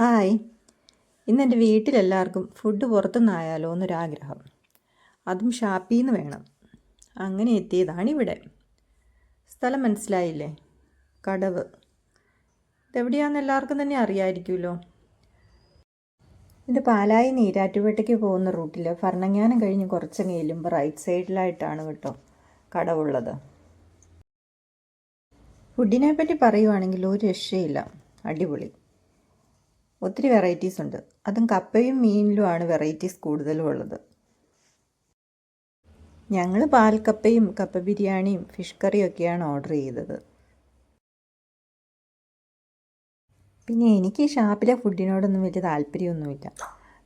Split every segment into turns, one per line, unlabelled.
Hi. ഇന്ന് എന്റെ വീട്ടിലെല്ലാവർക്കും food പുറത്തുനിന്നായാലോ എന്നൊരാഗ്രഹം. അതും ഷാപ്പിൽ നിന്ന് വേണം. അങ്ങനെ എത്തിയതാണ് ഇവിടെ. സ്ഥലം മനസ്സിലായില്ലേ? കടവ്. ഇതെവിടെയാണെന്ന് എല്ലാവർക്കും തന്നെ അറിയാമായിരിക്കുമല്ലോ ഇത് പാലായി നീരാറ്റുപേട്ടയ്ക്ക് പോകുന്ന റൂട്ടിൽ ഭരണങ്ങാനം കഴിഞ്ഞ് കുറച്ചങ്ങ് റൈറ്റ് സൈഡിലായിട്ടാണ് കേട്ടോ കടവുള്ളത്. ഫുഡിനെ പറ്റി പറയുവാണെങ്കിൽ ഒരു രക്ഷയില്ല. അടിപൊളി. ഒത്തിരി വെറൈറ്റീസ് ഉണ്ട്. അതും കപ്പയും മീനിലുമാണ് വെറൈറ്റീസ് കൂടുതലും ഉള്ളത് ഞങ്ങൾ പാൽക്കപ്പയും കപ്പ ബിരിയാണിയും ഫിഷ് കറിയും ഒക്കെയാണ് ഓർഡർ ചെയ്തത്. പിന്നെ എനിക്ക് ഷാപ്പിലെ ഫുഡിനോടൊന്നും വലിയ താല്പര്യമൊന്നുമില്ല.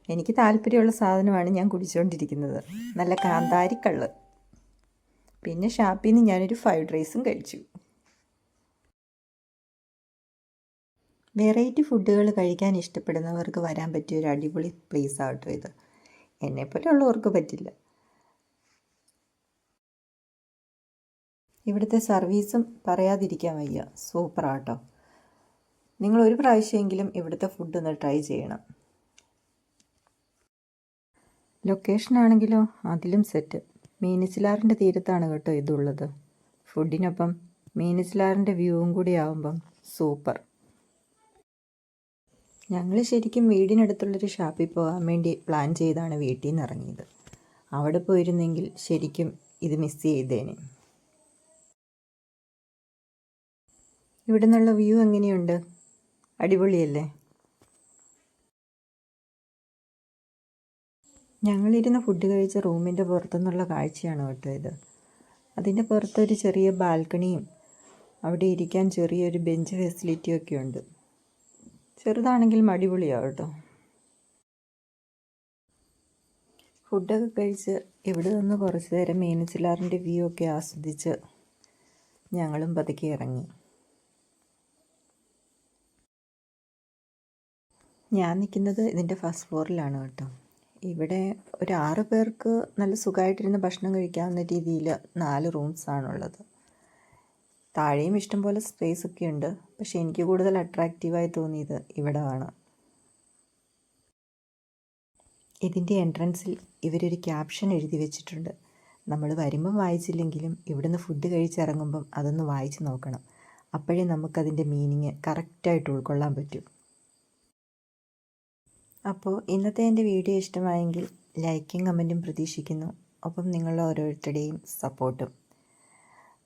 എനിക്ക് താല്പര്യമുള്ള സാധനമാണ് ഞാൻ കുടിച്ചുകൊണ്ടിരിക്കുന്നത് നല്ല കാന്താരിക്കള്ള്. പിന്നെ ഷാപ്പിൽ നിന്ന് ഞാനൊരു ഫ്രൈഡ് റൈസും കഴിച്ചു. വെറൈറ്റി ഫുഡുകൾ കഴിക്കാൻ ഇഷ്ടപ്പെടുന്നവർക്ക് വരാൻ പറ്റിയ ഒരു അടിപൊളി പ്ലേസ് ആട്ടോ ഇത്. എന്നെപ്പോലെയുള്ളവർക്ക് പറ്റില്ല. ഇവിടുത്തെ സർവീസും പറയാതിരിക്കാൻ വയ്യ. സൂപ്പർ ആട്ടോ. നിങ്ങൾ ഒരു പ്രാവശ്യമെങ്കിലും ഇവിടുത്തെ ഫുഡ് ഒന്ന് ട്രൈ ചെയ്യണം. ലൊക്കേഷൻ ആണെങ്കിലോ അതിലും സെറ്റ് മീനച്ചിലാറിന്റെ തീരത്താണ് കേട്ടോ ഇതുള്ളത്. ഫുഡിനൊപ്പം മീനച്ചിലാറിന്റെ വ്യൂവും കൂടി ആവുമ്പം സൂപ്പർ ഞങ്ങൾ ശരിക്കും വീടിനടുത്തുള്ളൊരു ഷാപ്പിൽ പോകാൻ വേണ്ടി പ്ലാൻ ചെയ്താണ് വീട്ടിൽ നിന്ന് ഇറങ്ങിയത് അവിടെ പോയിരുന്നെങ്കിൽ ശരിക്കും ഇത് മിസ് ചെയ്തേനെ. ഇവിടെ നിന്നുള്ള വ്യൂ എങ്ങനെയുണ്ട്? അടിപൊളിയല്ലേ? ഞങ്ങളിരുന്ന് ഫുഡ് കഴിച്ച റൂമിന്റെ പുറത്തുനിന്നുള്ള കാഴ്ചയാണ് കേട്ടോ ഇത്. അതിന്റെ പുറത്തൊരു ചെറിയ ബാൽക്കണിയും അവിടെ ഇരിക്കാൻ ചെറിയൊരു ബെഞ്ച് ഫെസിലിറ്റിയൊക്കെ ഉണ്ട്. ചെറുതാണെങ്കിലും അടിപൊളിയാവും കേട്ടോ ഫുഡൊക്കെ കഴിച്ച് ഇവിടെ നിന്ന് കുറച്ച് നേരം മീനച്ചിലാറിന്റെ വ്യൂ ഒക്കെ ആസ്വദിച്ച് ഞങ്ങളും പതുക്കെ ഇറങ്ങി. ഞാൻ നിൽക്കുന്നത് ഇതിന്റെ ഫസ്റ്റ് ഫ്ലോറിലാണ് കേട്ടോ. ഇവിടെ ഒരു ആറ് പേർക്ക് നല്ല സുഖമായിട്ടിരുന്ന് ഭക്ഷണം കഴിക്കാവുന്ന രീതിയിൽ നാല് റൂംസാണുള്ളത്. താഴെയും ഇഷ്ടംപോലെ സ്പേസ് ഒക്കെ ഉണ്ട്. പക്ഷേ എനിക്ക് കൂടുതൽ അട്രാക്റ്റീവായി തോന്നിയത് ഇവിടെ ആണ് ഇതിന്റെ എൻട്രൻസിൽ ഇവരൊരു ക്യാപ്ഷൻ എഴുതി വെച്ചിട്ടുണ്ട്. നമ്മൾ വരുമ്പം വായിച്ചില്ലെങ്കിലും ഇവിടുന്ന് ഫുഡ് കഴിച്ചിറങ്ങുമ്പം അതൊന്ന് വായിച്ച് നോക്കണം. അപ്പോഴേ നമുക്കതിന്റെ മീനിങ് കറക്റ്റായിട്ട് ഉൾക്കൊള്ളാൻ പറ്റും. അപ്പോൾ ഇന്നത്തെ എന്റെ വീഡിയോ ഇഷ്ടമായെങ്കിൽ ലൈക്കും കമന്റും പ്രതീക്ഷിക്കുന്നു. ഒപ്പം നിങ്ങളുടെ ഓരോരുത്തരുടെയും സപ്പോർട്ടും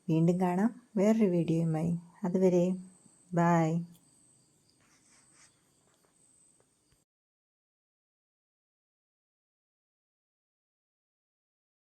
വീണ്ടും കാണാം. വേറൊരു വീഡിയോയുമായി. അതുവരെ ബായ്